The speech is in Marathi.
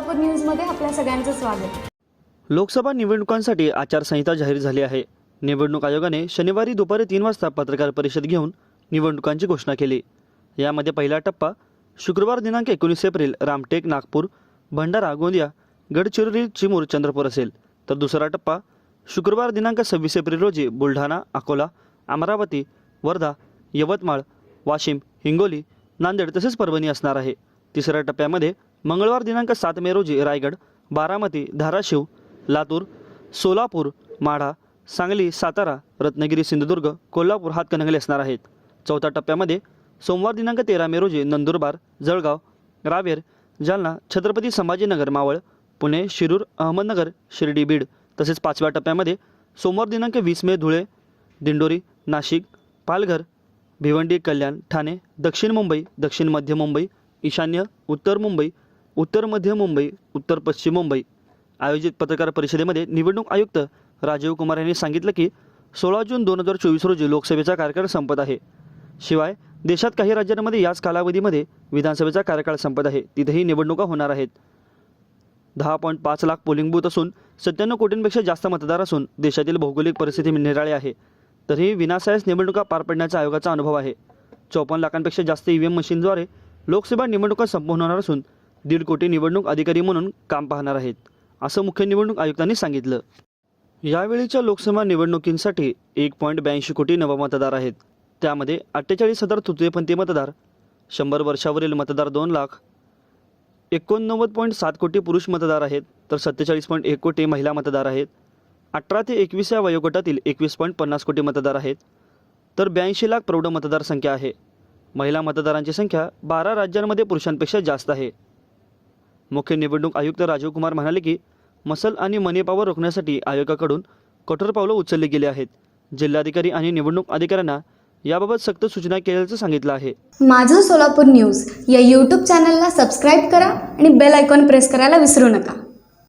सोलापूर न्यूजमध्ये आपल्या सगळ्यांचं स्वागत. लोकसभा निवडणुकांसाठी आचारसंहिता जाहीर झाली आहे. निवडणूक आयोगाने शनिवारी दुपारी तीन वाजता पत्रकार परिषद घेऊन निवडणुकांची घोषणा केली. यामध्ये पहिला टप्पा शुक्रवार दिनांक एकोणीस एप्रिल रामटेक नागपूर भंडारा गोंदिया गडचिरोली चिमूर चंद्रपूर असेल. तर दुसरा टप्पा शुक्रवार दिनांक सव्वीस एप्रिल रोजी बुलढाणा अकोला अमरावती वर्धा यवतमाळ वाशिम हिंगोली नांदेड तसेच परभणी असणार आहे. तिसऱ्या टप्प्यामध्ये मंगळवार दिनांक सात मे रोजी रायगड बारामती धाराशिव लातूर सोलापूर माढा सांगली सातारा रत्नागिरी सिंधुदुर्ग कोल्हापूर हातकणंगले असणार आहेत. चौथ्या टप्प्यामध्ये सोमवार दिनांक तेरा मे रोजी नंदुरबार जळगाव रावेर जालना छत्रपती संभाजीनगर मावळ पुणे शिरूर अहमदनगर शिर्डी बीड तसेच पाचव्या टप्प्यामध्ये सोमवार दिनांक वीस मे धुळे दिंडोरी नाशिक पालघर भिवंडी कल्याण ठाणे दक्षिण मुंबई दक्षिण मध्य मुंबई ईशान्य उत्तर मुंबई उत्तर मध्य मुंबई उत्तर पश्चिम मुंबई आयोजित पत्रकार परिषदेमध्ये निवडणूक आयुक्त राजीव कुमार यांनी सांगितलं की सोळा जून दोन हजार चोवीस रोजी लोकसभेचा कार्यकाळ संपत आहे. शिवाय देशात काही राज्यांमध्ये याच कालावधीमध्ये विधानसभेचा कार्यकाळ संपत आहे. तिथेही निवडणुका होणार आहेत. दहा पॉईंट पाच लाख पोलिंग बूथ असून सत्त्याण्णव कोटींपेक्षा जास्त मतदार असून देशातील भौगोलिक परिस्थिती निराळी आहे. तरीही विनासायास निवडणुका पार पडण्याचा आयोगाचा अनुभव आहे. चौपन्न लाखांपेक्षा जास्त ई व्ही एम मशीनद्वारे लोकसभा निवडणुका संपन्न होणार असून दीड कोटी निवडणूक अधिकारी म्हणून काम पाहणार आहेत असं मुख्य निवडणूक आयुक्तांनी सांगितलं. यावेळीच्या लोकसभा निवडणुकींसाठी एक पॉईंट ब्याऐंशी कोटी नवमतदार आहेत. त्यामध्ये अठ्ठेचाळीस हजार तृतीयपंथी मतदार शंभर वर्षावरील मतदार दोन लाख एकोणनव्वद पॉईंट सात कोटी पुरुष मतदार आहेत तर सत्तेचाळीस पॉईंट एक कोटी महिला मतदार आहेत. अठरा ते एकवीस या वयोगटातील एकवीस पॉईंट पन्नास कोटी मतदार आहेत. तर ब्याऐंशी लाख प्रौढ मतदारसंख्या आहे. महिला मतदारांची संख्या बारा राज्यांमध्ये पुरुषांपेक्षा जास्त आहे. मुख्य निवडणूक आयुक्त राजीव कुमार म्हणाले की मसल आणि मनी रोखण्यासाठी आयोगाकडून कठोर पावलं उचलली गेली आहेत. जिल्हाधिकारी आणि निवडणूक अधिकाऱ्यांना याबाबत सक्त सूचना केल्याचं सांगितलं आहे. माझं सोलापूर न्यूज या यूट्यूब चॅनलला सबस्क्राईब करा आणि बेल आयकॉन प्रेस करायला विसरू नका.